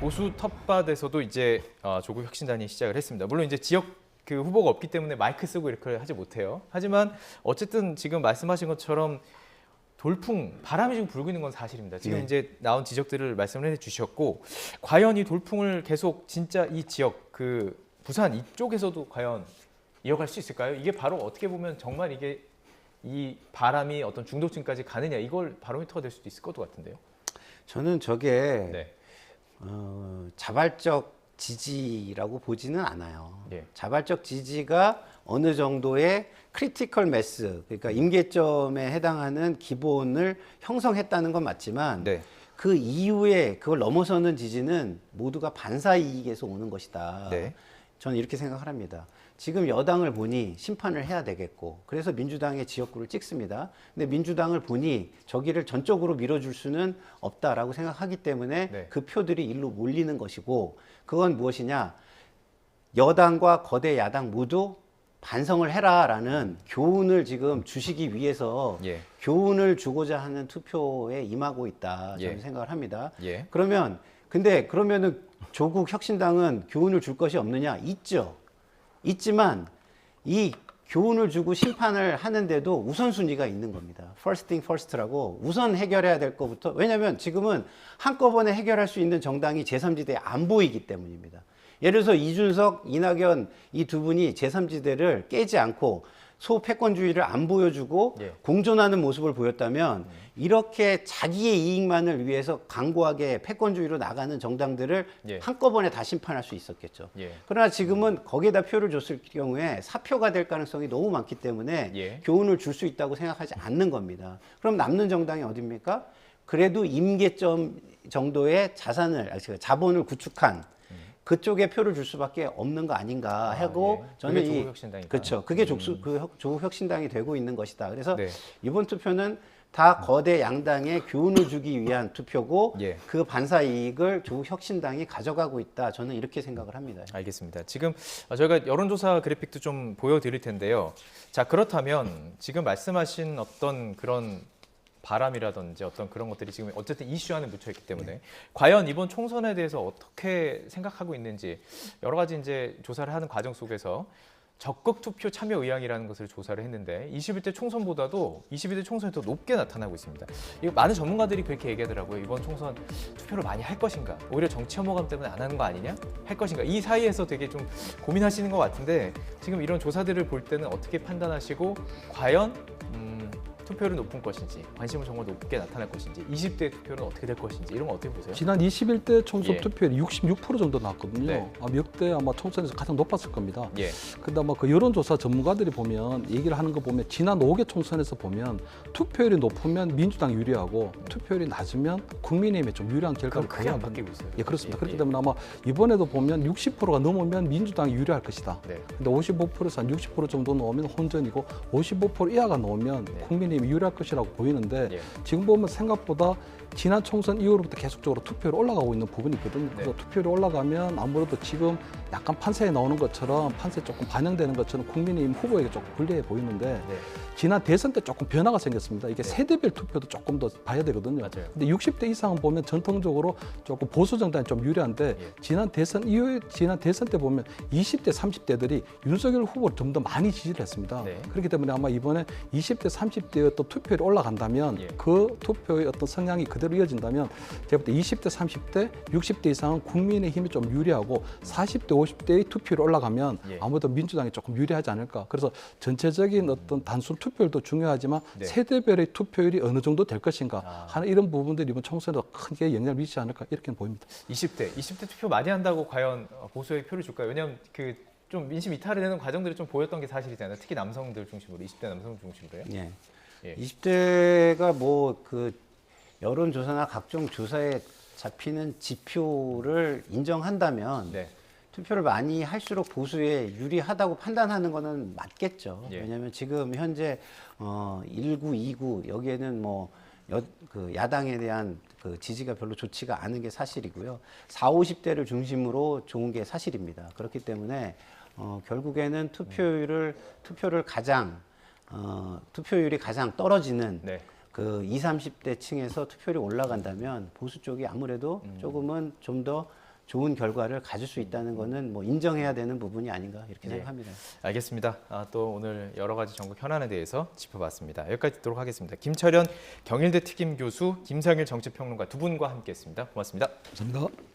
보수 텃밭에서도 이제 어, 조국 혁신단이 시작을 했습니다. 물론 이제 지역 그 후보가 없기 때문에 마이크 쓰고 이렇게 하지 못해요. 하지만 어쨌든 지금 말씀하신 것처럼 돌풍 바람이 지금 불고 있는 건 사실입니다. 지금 네. 이제 나온 지적들을 말씀을 해주셨고 과연 이 돌풍을 계속 진짜 이 지역 그 부산 이쪽에서도 과연 이어갈 수 있을까요? 이게 바로 어떻게 보면 정말 이게 이 바람이 어떤 중도층까지 가느냐 이걸 바로미터가 될 수도 있을 것 같은데요. 저는 저게 네. 어, 자발적 지지라고 보지는 않아요. 예. 자발적 지지가 어느 정도의 크리티컬 매스, 그러니까 임계점에 해당하는 기본을 형성했다는 건 맞지만 네. 그 이후에 그걸 넘어서는 지지는 모두가 반사 이익에서 오는 것이다. 네. 저는 이렇게 생각을 합니다. 지금 여당을 보니 심판을 해야 되겠고, 그래서 민주당의 지역구를 찍습니다. 근데 민주당을 보니 저기를 전적으로 밀어줄 수는 없다라고 생각하기 때문에 네. 그 표들이 일로 몰리는 것이고, 그건 무엇이냐? 여당과 거대 야당 모두 반성을 해라라는 교훈을 지금 주시기 위해서 예. 교훈을 주고자 하는 투표에 임하고 있다. 저는 예. 생각을 합니다. 예. 그러면 근데 그러면은 조국 혁신당은 교훈을 줄 것이 없느냐? 있죠. 있지만 이 교훈을 주고 심판을 하는데도 우선순위가 있는 겁니다. first thing first라고 우선 해결해야 될 것부터 왜냐하면 지금은 한꺼번에 해결할 수 있는 정당이 제3지대에 안 보이기 때문입니다. 예를 들어서 이준석, 이낙연 이 두 분이 제3지대를 깨지 않고 소패권주의를 안 보여주고 예. 공존하는 모습을 보였다면 이렇게 자기의 이익만을 위해서 강고하게 패권주의로 나가는 정당들을 예. 한꺼번에 다 심판할 수 있었겠죠. 예. 그러나 지금은 거기에다 표를 줬을 경우에 사표가 될 가능성이 너무 많기 때문에 예. 교훈을 줄 수 있다고 생각하지 않는 겁니다. 그럼 남는 정당이 어딥니까? 그래도 임계점 정도의 자산을, 자본을 구축한 그쪽에 표를 줄 수밖에 없는 거 아닌가 하고 예. 저는 그게 이 조국 혁신당이다. 그렇죠. 그게 족수, 그 혁- 조국 혁신당이 되고 있는 것이다. 그래서 네. 이번 투표는 다 거대 양당에 교훈을 주기 위한 투표고 예. 그 반사 이익을 조국 혁신당이 가져가고 있다. 저는 이렇게 생각을 합니다. 알겠습니다. 지금 어, 저희가 여론조사 그래픽도 좀 보여드릴 텐데요. 자 그렇다면 지금 말씀하신 어떤 그런 바람이라든지 어떤 그런 것들이 지금 어쨌든 이슈 안에 묻혀 있기 때문에 과연 이번 총선에 대해서 어떻게 생각하고 있는지 여러 가지 이제 조사를 하는 과정 속에서 적극 투표 참여 의향이라는 것을 조사를 했는데 21대 총선보다도 22대 총선이 더 높게 나타나고 있습니다. 이거 많은 전문가들이 그렇게 얘기하더라고요. 이번 총선 투표를 많이 할 것인가? 오히려 정치 혐오감 때문에 안 하는 거 아니냐? 할 것인가? 이 사이에서 되게 좀 고민하시는 것 같은데 지금 이런 조사들을 볼 때는 어떻게 판단하시고 과연 음, 투표율이 높은 것인지 관심은 정말 높게 나타날 것인지 20대 투표는 어떻게 될 것인지 이런 거 어떻게 보세요? 지난 21대 총선 예. 투표율이 66% 정도 나왔거든요. 네. 아마 역대 아마 총선에서 가장 높았을 겁니다. 예, 근데 아마 그 여론조사 전문가들이 보면 얘기를 하는 거 보면 지난 5개 총선에서 보면 투표율이 높으면 민주당 유리하고 투표율이 낮으면 국민의힘에 좀 유리한 결과를 그럼 크게 안. 바뀌고 있어요. 예, 그렇습니다. 예, 그렇기 예. 때문에 아마 이번에도 보면 60%가 넘으면 민주당이 유리할 것이다. 네. 근데 55%에서 한 60% 정도 나오면 혼전이고 55% 이하가 나오면 네. 국민의힘 이 유리할 것이라고 보이는데 예. 지금 보면 생각보다 지난 총선 이후로부터 계속적으로 투표율 올라가고 있는 부분이 있거든요. 그래서 네. 투표율이 올라가면 아무래도 지금 약간 판세에 나오는 것처럼 판세에 조금 반영되는 것처럼 국민의힘 후보에게 조금 불리해 보이는데 네. 지난 대선 때 조금 변화가 생겼습니다. 이게 세대별 투표도 조금 더 봐야 되거든요. 맞아요. 근데 60대 이상은 보면 전통적으로 조금 보수 정당이 좀 유리한데 예. 지난 대선 이후에 지난 대선 때 보면 20대 30대들이 윤석열 후보를 좀 더 많이 지지를 했습니다. 네. 그렇기 때문에 아마 이번에 20대 30대 의또 투표율이 올라간다면 예. 그 투표의 어떤 성향이 그대로 이어진다면 제가 볼 때 20대 30대 60대 이상은 국민의 힘이 좀 유리하고 40대 50대의 투표율이 올라가면 예. 아무래도 민주당이 조금 유리하지 않을까. 그래서 전체적인 어떤 단순 투표율도 중요하지만 네. 세대별의 투표율이 어느 정도 될 것인가 아. 하는 이런 부분들이 이번 총선에도 크게 영향을 미치지 않을까 이렇게 보입니다. 20대, 20대 투표 많이 한다고 과연 어, 보수에게 표를 줄까요? 왜냐하면 그좀 민심 이탈을 되는 과정들이 좀 보였던 게 사실이잖아요. 특히 남성들 중심으로, 20대 남성 중심으로요. 예. 예. 20대가 뭐 그 여론조사나 각종 조사에 잡히는 지표를 인정한다면 네, 투표를 많이 할수록 보수에 유리하다고 판단하는 거는 맞겠죠. 예. 왜냐하면 지금 현재 어 19, 29 여기에는 뭐 여, 그 야당에 대한 그 지지가 별로 좋지가 않은 게 사실이고요. 4, 50대를 중심으로 좋은 게 사실입니다. 그렇기 때문에 어 결국에는 투표율을 투표를 가장 어 투표율이 가장 떨어지는 네. 그 20, 30대 층에서 투표율이 올라간다면 보수 쪽이 아무래도 조금은 좀 더 좋은 결과를 가질 수 있다는 거는 뭐 인정해야 되는 부분이 아닌가 이렇게 네. 생각합니다. 알겠습니다. 아, 또 오늘 여러 가지 전국 현안에 대해서 짚어봤습니다. 여기까지 듣도록 하겠습니다. 김철현 경일대 특임 교수, 김상일 정치평론가 두 분과 함께했습니다. 고맙습니다. 감사합니다.